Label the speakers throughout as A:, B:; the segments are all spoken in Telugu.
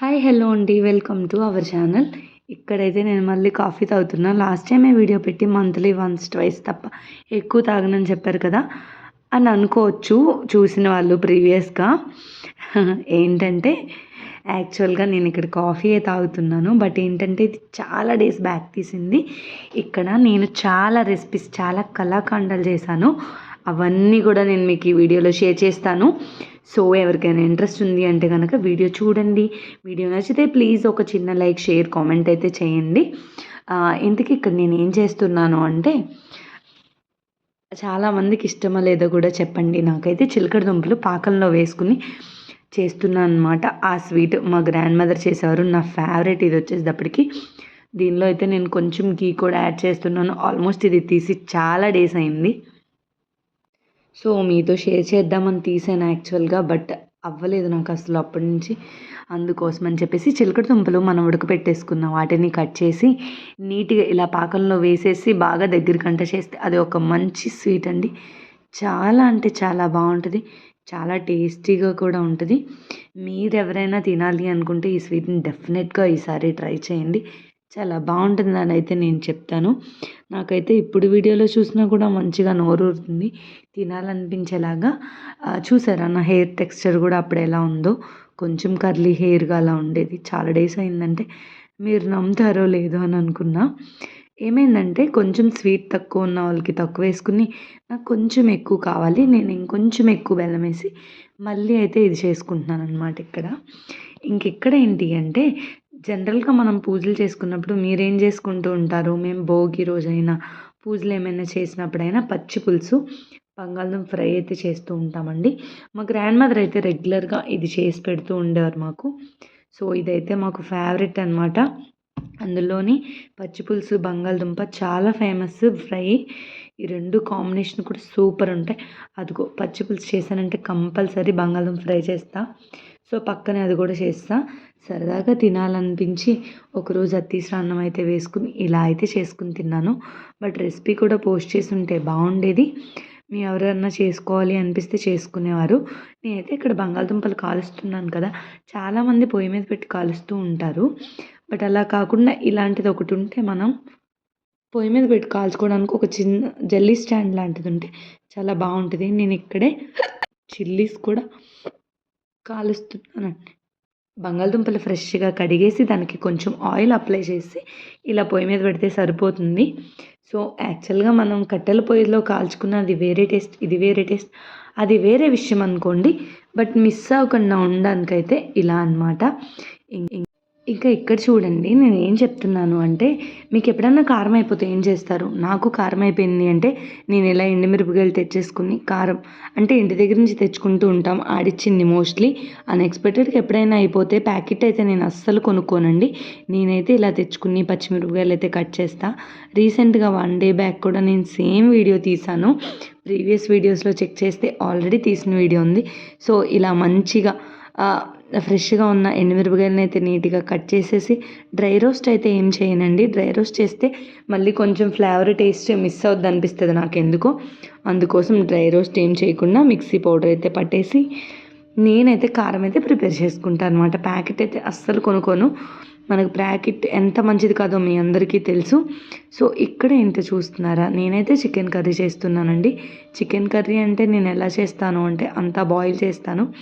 A: హాయ్ హలో అండి. Welcome to our channel. ఇక్కడైతే నేను మళ్ళీ కాఫీ తాగుతున్నా. లాస్ట్ టైమే వీడియో పెట్టి మంత్లీ వన్స్ ట్వైస్ తప్ప ఎక్కువ తాగనని చెప్పారు కదా అని అనుకోవచ్చు చూసిన వాళ్ళు ప్రీవియస్గా. ఏంటంటే యాక్చువల్గా నేను ఇక్కడ కాఫీయే తాగుతున్నాను. బట్ ఏంటంటే ఇది చాలా డేస్ బ్యాక్ తీసింది. ఇక్కడ నేను చాలా రెసిపీస్ చాలా కళాఖండాలు చేశాను. అవన్నీ కూడా నేను మీకు ఈ వీడియోలో షేర్ చేస్తాను. సో ఎవరికైనా ఇంట్రెస్ట్ ఉంది అంటే కనుక వీడియో చూడండి. వీడియో నచ్చితే ప్లీజ్ ఒక చిన్న లైక్ షేర్ కామెంట్ అయితే చేయండి. ఇంతకీ ఇక్కడ నేను ఏం చేస్తున్నాను అంటే చాలామందికి ఇష్టమా లేదో కూడా చెప్పండి. నాకైతే చిలకడ దుంపలు పాకంలో వేసుకుని చేస్తున్నాను అనమాట ఆ స్వీట్ మా గ్రాండ్ మదర్ చేసేవారు నా ఫేవరెట్ ఇది వచ్చేటప్పటికి దీనిలో అయితే నేను కొంచెం గీ కూడా యాడ్ చేస్తున్నాను. ఆల్మోస్ట్ ఇది తీసి చాలా డేస్ అయింది. సో మీతో షేర్ చేద్దామని తీసాను యాక్చువల్గా బట్ అవ్వలేదు నాకు అసలు అప్పటి నుంచి. అందుకోసం అని చెప్పేసి చిలకడ దుంపలు మనం ఉడకపెట్టేసుకున్నాం వాటిని కట్ చేసి నీట్గా ఇలా పాకంలో వేసేసి బాగా దగ్గరికంట చేస్తే అది ఒక మంచి స్వీట్ అండి. చాలా అంటే చాలా బాగుంటుంది. చాలా టేస్టీగా కూడా ఉంటుంది. మీరు ఎవరైనా తినాలి అనుకుంటే ఈ స్వీట్ని డెఫినెట్గా ఈసారి ట్రై చేయండి. చాలా బాగుంటుందని అయితే నేను చెప్తాను. నాకైతే ఇప్పుడు వీడియోలో చూసినా కూడా మంచిగా నోరూరుతుంది. తినాలనిపించేలాగా చూసారా నా హెయిర్ టెక్స్చర్ కూడా అప్పుడు ఎలా ఉందో? కొంచెం కర్లీ హెయిర్గా అలా ఉండేది. చాలా డేస్ అయిందంటే మీరు నమ్ముతారో లేదో అని అనుకున్నా. ఏమైందంటే కొంచెం స్వీట్ తక్కువ ఉన్న వాళ్ళకి తక్కువ వేసుకుని నాకు కొంచెం ఎక్కువ కావాలి నేను ఇంకొంచెం ఎక్కువ బెల్లం వేసి మళ్ళీ అయితే ఇది చేసుకుంటున్నాను అనమాట ఇక్కడ. ఇంకెక్కడ ఏంటి అంటే జనరల్గా మనం పూజలు చేసుకున్నప్పుడు మీరేం చేసుకుంటూ ఉంటారు? మేము భోగి రోజైనా పూజలు ఏమైనా చేసినప్పుడైనా పచ్చి పులుసు బంగాళదుంప ఫ్రై అయితే చేస్తూ ఉంటామండి. మా గ్రాండ్ మదర్ అయితే రెగ్యులర్గా ఇది చేసి పెడుతూ ఉండేవారు మాకు. సో ఇదైతే మాకు ఫేవరెట్ అనమాట అందులోని పచ్చి పులుసు బంగాళదుంప చాలా ఫేమస్ ఫ్రై. ఈ రెండు కాంబినేషన్ కూడా సూపర్ ఉంటాయి. అదిగో పచ్చి పులుసు చేశానంటే కంపల్సరీ బంగాళదుంప ఫ్రై చేస్తా. సో పక్కనే అది కూడా చేస్తా. సరదాగా తినాలనిపించి ఒకరోజు అత్తీసర అన్నం అయితే వేసుకుని ఇలా అయితే చేసుకుని తిన్నాను. బట్ రెసిపీ కూడా పోస్ట్ చేసి ఉంటే బాగుండేది. మీ ఎవరన్నా చేసుకోవాలి అనిపిస్తే చేసుకునేవారు. నేనైతే ఇక్కడ బంగాళదుంపలు కాలుస్తున్నాను కదా. చాలామంది పొయ్యి మీద పెట్టి కాలుస్తూ ఉంటారు. బట్ అలా కాకుండా ఇలాంటిది ఒకటి ఉంటే మనం పొయ్యి మీద పెట్టి కాల్చుకోవడానికి ఒక చిన్న జల్లీ స్టాండ్ లాంటిది ఉంటే చాలా బాగుంటుంది నేను ఇక్కడే చిల్లీస్ కూడా కాలుస్తున్నానండి. బంగాళదుంపలు ఫ్రెష్గా కడిగేసి దానికి కొంచెం ఆయిల్ అప్లై చేసి ఇలా పొయ్యి మీద పెడితే సరిపోతుంది. సో యాక్చువల్గా మనం కట్టెల పొయ్యిలో కాల్చుకున్న అది వేరే టేస్ట్ ఇది వేరే టేస్ట్ అది వేరే విషయం అనుకోండి. బట్ మిస్ అవ్వకుండా ఉండడానికైతే ఇలా అనమాట ఇంకా ఇక్కడ చూడండి నేను ఏం చెప్తున్నాను అంటే మీకు ఎప్పుడన్నా కారం అయిపోతే ఏం చేస్తారు? నాకు కారం అయిపోయింది అంటే నేను ఇలా ఎండుమిరపకాయలు తెచ్చేసుకుని కారం అంటే ఇంటి దగ్గర నుంచి తెచ్చుకుంటూ ఉంటాం. ఆడిచ్చింది మోస్ట్లీ. అన్ఎక్స్పెక్టెడ్గా ఎప్పుడైనా అయిపోతే ప్యాకెట్ అయితే నేను అస్సలు కొనుక్కోనండి. నేనైతే ఇలా తెచ్చుకుని పచ్చిమిరపకాయలు అయితే కట్ చేస్తా. రీసెంట్గా వన్ డే బ్యాక్ కూడా నేను సేమ్ వీడియో తీశాను. ప్రీవియస్ వీడియోస్లో చెక్ చేస్తే ఆల్రెడీ తీసిన వీడియో ఉంది. సో ఇలా మంచిగా ఫ్రెష్గా ఉన్న ఎండుమిరపకాయలను అయితే నీట్గా కట్ చేసేసి డ్రై రోస్ట్ అయితే ఏం చేయనండి. డ్రై రోస్ట్ చేస్తే మళ్ళీ కొంచెం ఫ్లేవర్ టేస్ట్ మిస్ అవుద్ది అనిపిస్తుంది నాకు ఎందుకో అందుకోసం డ్రై రోస్ట్ ఏం చేయకుండా మిక్సీ పౌడర్ అయితే పట్టేసి నేనైతే కారం అయితే ప్రిపేర్ చేసుకుంటాను అనమాట ప్యాకెట్ అయితే అస్సలు కొనుక్కోను. మనకు ప్యాకెట్ ఎంత మంచిది కాదో మీ అందరికీ తెలుసు. సో ఇక్కడ ఇంత చూస్తున్నారా? నేనైతే చికెన్ కర్రీ చేస్తున్నానండి. చికెన్ కర్రీ అంటే నేను ఎలా చేస్తాను అంటే అంతా బాయిల్ చేస్తాను.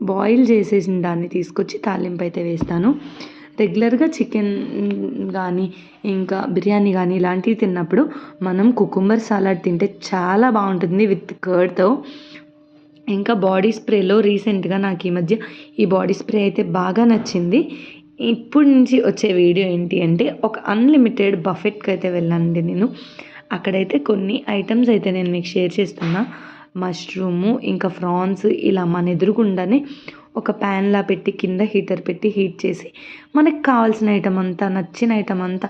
A: బాయిల్ చేసేసిన దాన్ని తీసుకొచ్చి తాలింపు అయితే వేస్తాను. రెగ్యులర్గా చికెన్ కానీ ఇంకా బిర్యానీ కానీ ఇలాంటివి తిన్నప్పుడు మనం కుకుంబర్ సలాడ్ తింటే చాలా బాగుంటుంది విత్ కర్డ్తో. ఇంకా బాడీ స్ప్రేలో రీసెంట్గా నాకు ఈ మధ్య ఈ బాడీ స్ప్రే అయితే బాగా నచ్చింది. ఇప్పుడు నుంచి వచ్చే వీడియో ఏంటి అంటే ఒక అన్లిమిటెడ్ బఫెట్కి అయితే వెళ్ళానండి నేను. అక్కడైతే కొన్ని ఐటమ్స్ అయితే నేను మీకు షేర్ చేస్తున్నా. మష్రూము ఇంకా ఫ్రాన్స్ ఇలా మన ఎదురుగుండానే ఒక ప్యాన్లా పెట్టి కింద హీటర్ పెట్టి హీట్ చేసి మనకి కావాల్సిన ఐటమ్ అంతా నచ్చిన ఐటమ్ అంతా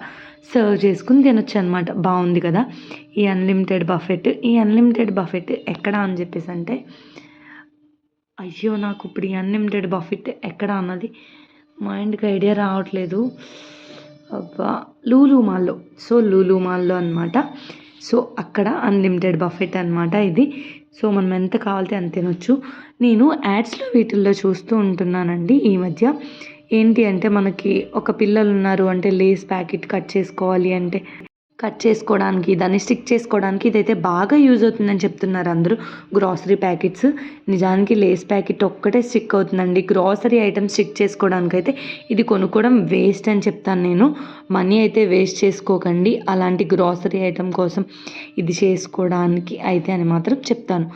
A: సర్వ్ చేసుకుని తినొచ్చు అనమాట బాగుంది కదా? ఈ అన్లిమిటెడ్ బఫెట్. ఈ అన్లిమిటెడ్ బఫెట్ ఎక్కడ అని చెప్పేసి అంటే అయ్యో నాకు ఇప్పుడు ఈ అన్లిమిటెడ్ బఫెట్ ఎక్కడ అన్నది మైండ్కి ఐడియా రావట్లేదు. అబ్బా! లూలు మాల్లో. సో లూలు మాల్లో అనమాట సో అక్కడ అన్లిమిటెడ్ బఫెట్ అనమాట ఇది. సో మనం ఎంత కావాలితే అంత తినొచ్చు. నేను యాడ్స్లో వీటిల్లో చూస్తూ ఉంటున్నానండి ఈ మధ్య. ఏంటి అంటే మనకి ఒక పిల్లలు ఉన్నారు అంటే లేస్ ప్యాకెట్ కట్ చేసుకోవాలి అంటే కట్ చేసుకోవడానికి దాన్ని స్టిక్ చేసుకోవడానికి ఇదైతే బాగా యూజ్ అవుతుందని చెప్తున్నారు అందరూ. Grocery packets. నిజానికి లేస్ ప్యాకెట్ ఒక్కటే స్టిక్ అవుతుందండి. గ్రాసరీ ఐటమ్స్ స్టిక్ చేసుకోవడానికి అయితే ఇది కొనుక్కోవడం వేస్ట్ అని చెప్తాను నేను. మనీ అయితే వేస్ట్ చేసుకోకండి. అలాంటి గ్రాసరీ ఐటమ్ కోసం ఇది చేసుకోవడానికి అయితే అని మాత్రం చెప్తాను.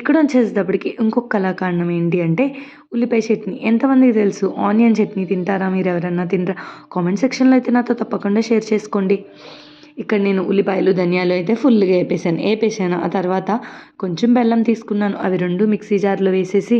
A: ఇక్కడ వచ్చేసేటప్పటికి ఇంకొక కళాకాండం ఏంటి అంటే ఉల్లిపాయ చట్నీ. ఎంతమందికి తెలుసు? ఆనియన్ చట్నీ తింటారా? మీరు ఎవరన్నా తింటారా కామెంట్ సెక్షన్లో అయితే నాతో తప్పకుండా షేర్ చేసుకోండి. ఇక్కడ నేను ఉల్లిపాయలు ధనియాలు అయితే ఫుల్గా వేపేసాను వేపేసాను ఆ తర్వాత కొంచెం బెల్లం తీసుకున్నాను. అవి రెండు మిక్సీ జార్లో వేసేసి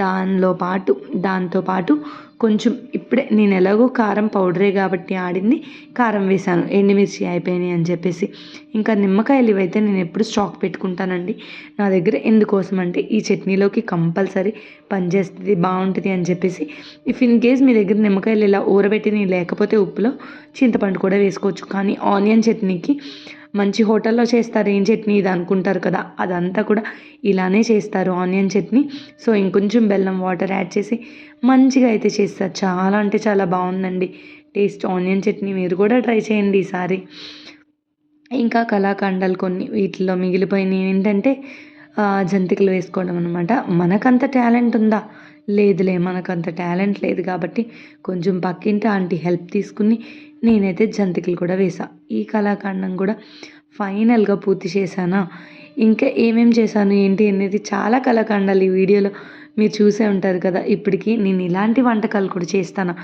A: దానిలో పాటు దాంతో పాటు కొంచెం ఇప్పుడే నేను ఎలాగో కారం పౌడరే కాబట్టి ఆడింది కారం వేసాను ఎండుమిర్చి అయిపోయినాయి అని చెప్పేసి. ఇంకా నిమ్మకాయలు ఇవైతే నేను ఎప్పుడు స్టాక్ పెట్టుకుంటానండి. నా దగ్గర ఎందుకోసం అంటే ఈ చట్నీలోకి కంపల్సరీ పనిచేస్తుంది బాగుంటుంది అని చెప్పేసి. ఇఫ్ ఇన్ కేస్ మీ దగ్గర నిమ్మకాయలు ఇలా ఊరబెట్టినవి లేకపోతే ఉప్పులో చింతపండు కూడా వేసుకోవచ్చు. కానీ ఆనియన్ చట్నీకి మంచి హోటల్లో చేస్తారు ఏం చట్నీ ఇది అనుకుంటారు కదా. అదంతా కూడా ఇలానే చేస్తారు ఆనియన్ చట్నీ. సో ఇంకొంచెం బెల్లం వాటర్ యాడ్ చేసి మంచిగా అయితే చేస్తారు. చాలా అంటే చాలా బాగుందండి. టేస్ట్ ఆనియన్ చట్నీ మీరు కూడా ట్రై చేయండి ఈసారి. ఇంకా కళాఖండాలు కొన్ని వీటిలో మిగిలిపోయినవి ఏంటంటే జంతికలు వేసుకోవడం అనమాట మనకంత టాలెంట్ ఉందా? లేదులే మనకంత టాలెంట్ లేదు కాబట్టి కొంచెం పక్కింటి ఆంటీ హెల్ప్ తీసుకుని నేనైతే జంతికలు కూడా వేసా. ఈ కళాఖండం కూడా ఫైనల్గా పూర్తి చేశానా? ఇంకా ఏమేం చేశాను ఏంటి అనేది చాలా కళాఖండాలు ఈ వీడియోలో మీరు చూసే ఉంటారు కదా. ఇప్పటికీ నేను ఇలాంటి వంటకాలు కూడా చేస్తాను?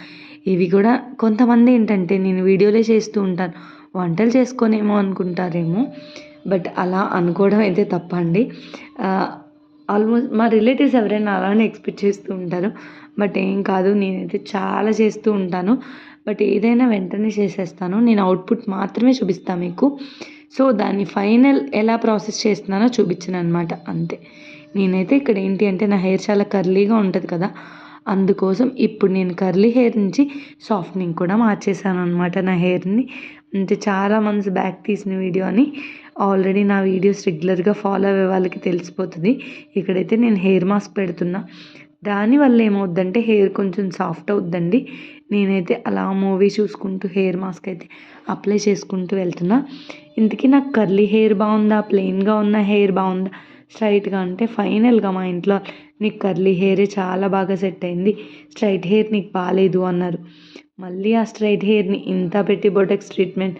A: ఇవి కూడా కొంతమంది ఏంటంటే నేను వీడియోలే చేస్తూ ఉంటాను. వంటలు చేసుకోనేమో అనుకుంటారేమో. బట్ అలా అనుకోవడం అయితే తప్పండి. ఆల్మోస్ట్ మా రిలేటివ్స్ ఎవరైనా అలానే ఎక్స్పెక్ట్ చేస్తూ ఉంటారు. బట్ ఏం కాదు నేనైతే చాలా చేస్తూ ఉంటాను. బట్ ఏదైనా వెంటనే చేసేస్తాను. నేను అవుట్పుట్ మాత్రమే చూపిస్తాను మీకు. సో దాన్ని ఫైనల్ ఎలా ప్రాసెస్ చేస్తున్నానో చూపించాను అనమాట అంతే. నేనైతే ఇక్కడ ఏంటి అంటే నా హెయిర్ చాలా కర్లీగా ఉంటుంది కదా. అందుకోసం ఇప్పుడు నేను కర్లీ హెయిర్ నుంచి సాఫ్ట్నింగ్ కూడా మార్చేసాను అనమాట నా. హెయిర్ని అంటే చాలా మంత్స్ బ్యాక్ తీసిన వీడియో అని ఆల్రెడీ నా వీడియోస్ రెగ్యులర్గా ఫాలో అయ్యే వాళ్ళకి తెలిసిపోతుంది. ఇక్కడైతే నేను హెయిర్ మాస్క్ పెడుతున్నా. దానివల్ల ఏమవుద్దంటే హెయిర్ కొంచెం సాఫ్ట్ అవుద్దండి. నేనైతే అలా మూవీ చూసుకుంటూ హెయిర్ మాస్క్ అయితే అప్లై చేసుకుంటూ వెళ్తున్నా. ఇంతకీ నాకు కర్లీ హెయిర్ బాగుందా? ప్లెయిన్గా ఉన్న హెయిర్ బాగుందా? స్ట్రైట్గా అంటే ఫైనల్గా మా ఇంట్లో నీకు కర్లీ హెయిరే చాలా బాగా సెట్ అయింది. స్ట్రైట్ హెయిర్ నీకు బాగాలేదు అన్నారు. మళ్ళీ ఆ స్ట్రైట్ హెయిర్ని ఇంత పెట్టి బొటెక్స్ ట్రీట్మెంట్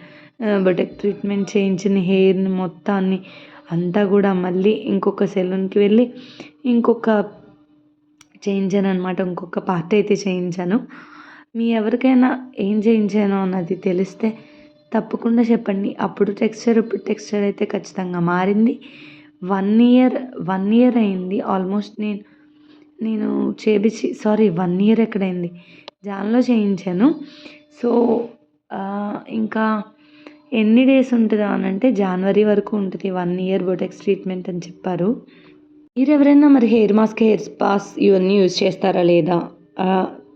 A: బొటెక్ ట్రీట్మెంట్ చేయించిన హెయిర్ని మొత్తాన్ని అంతా కూడా మళ్ళీ ఇంకొక సెలూన్కి వెళ్ళి ఇంకొక చేయించాను అనమాట ఇంకొక పార్ట్ అయితే చేయించాను. మీ ఎవరికైనా ఏం చేయించానో అన్నది తెలిస్తే తప్పకుండా చెప్పండి. అప్పుడు టెక్స్చర్ ఇప్పుడు టెక్స్చర్ అయితే ఖచ్చితంగా మారింది. వన్ ఇయర్ వన్ ఇయర్ అయింది. ఆల్మోస్ట్ నేను నేను చేపించి సారీ వన్ ఇయర్ ఎక్కడైంది? జాన్లో చేయించాను. సో ఇంకా ఎన్ని డేస్ ఉంటుందా అని అంటే జనవరి వరకు ఉంటుంది. వన్ ఇయర్ బొటెక్స్ ట్రీట్మెంట్ అని చెప్పారు. మీరు ఎవరైనా మరి హెయిర్ మాస్క్ హెయిర్ స్పాస్ ఇవన్నీ యూజ్ చేస్తారా లేదా?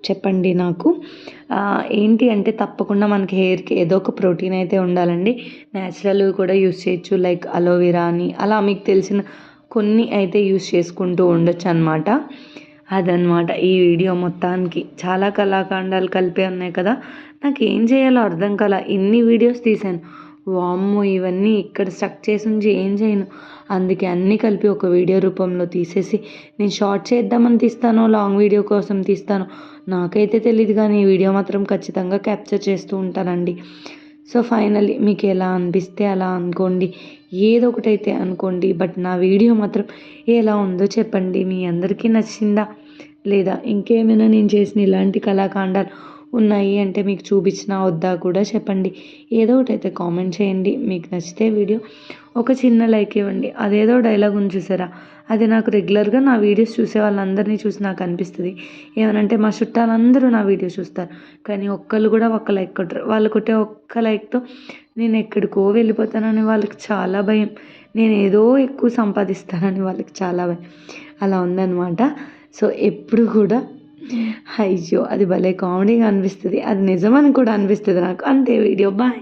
A: చెప్పండి నాకు. ఏంటి అంటే తప్పకుండా మనకి హెయిర్కి ఏదో ఒక ప్రోటీన్ అయితే ఉండాలండి. న్యాచురల్ కూడా యూస్ చేయొచ్చు. లైక్ అలోవెరా అని. అలా మీకు తెలిసిన కొన్ని అయితే యూస్ చేసుకుంటూ ఉండొచ్చు అనమాట అదనమాట ఈ వీడియో మొత్తానికి. చాలా కళాఖండాలు కలిపే ఉన్నాయి కదా. నాకు ఏం చేయాలో అర్థం కాల. ఇన్ని వీడియోస్ తీశాను. వామ్మో ఇవన్నీ ఇక్కడ స్టక్ చేసి ఉంచి ఏం చేయను? అందుకే అన్నీ కలిపి ఒక వీడియో రూపంలో తీసేసి నేను షార్ట్ చేద్దామని తీస్తానో లాంగ్ వీడియో కోసం తీస్తానో. నాకైతే తెలియదు కానీ ఈ వీడియో మాత్రం ఖచ్చితంగా క్యాప్చర్ చేస్తూ ఉంటానండి. సో ఫైనల్లీ మీకు ఎలా అనిపిస్తే అలా అనుకోండి. ఏదో ఒకటైతే అనుకోండి. బట్ నా వీడియో మాత్రం ఎలా ఉందో చెప్పండి. మీ అందరికీ నచ్చిందా? లేదా ఇంకేమైనా నేను చేసిన ఇలాంటి కళాఖండాలు ఉన్నాయి అంటే మీకు చూపించినా వద్దా కూడా చెప్పండి. ఏదో ఒకటి అయితే కామెంట్ చేయండి. మీకు నచ్చితే వీడియో ఒక చిన్న లైక్ ఇవ్వండి. అదేదో డైలాగ్ ఉంది చూసారా? అది నాకు రెగ్యులర్గా నా వీడియోస్ చూసే వాళ్ళందరినీ చూసి నాకు అనిపిస్తుంది. ఏమనంటే మా చుట్టాలందరూ నా వీడియో చూస్తారు. కానీ ఒక్కళ్ళు కూడా ఒక్క లైక్ కొట్టరు. వాళ్ళు కొట్టే ఒక్క లైక్తో నేను ఎక్కడికో వెళ్ళిపోతానని వాళ్ళకి చాలా భయం. నేను ఏదో ఎక్కువ సంపాదిస్తానని వాళ్ళకి చాలా భయం. అలా ఉందన్నమాట. సో ఎప్పుడు కూడా అయ్యో అది భలే కామెడీగా అనిపిస్తుంది. అది నిజమని కూడా అనిపిస్తుంది నాకు. అంతే వీడియో. బాయ్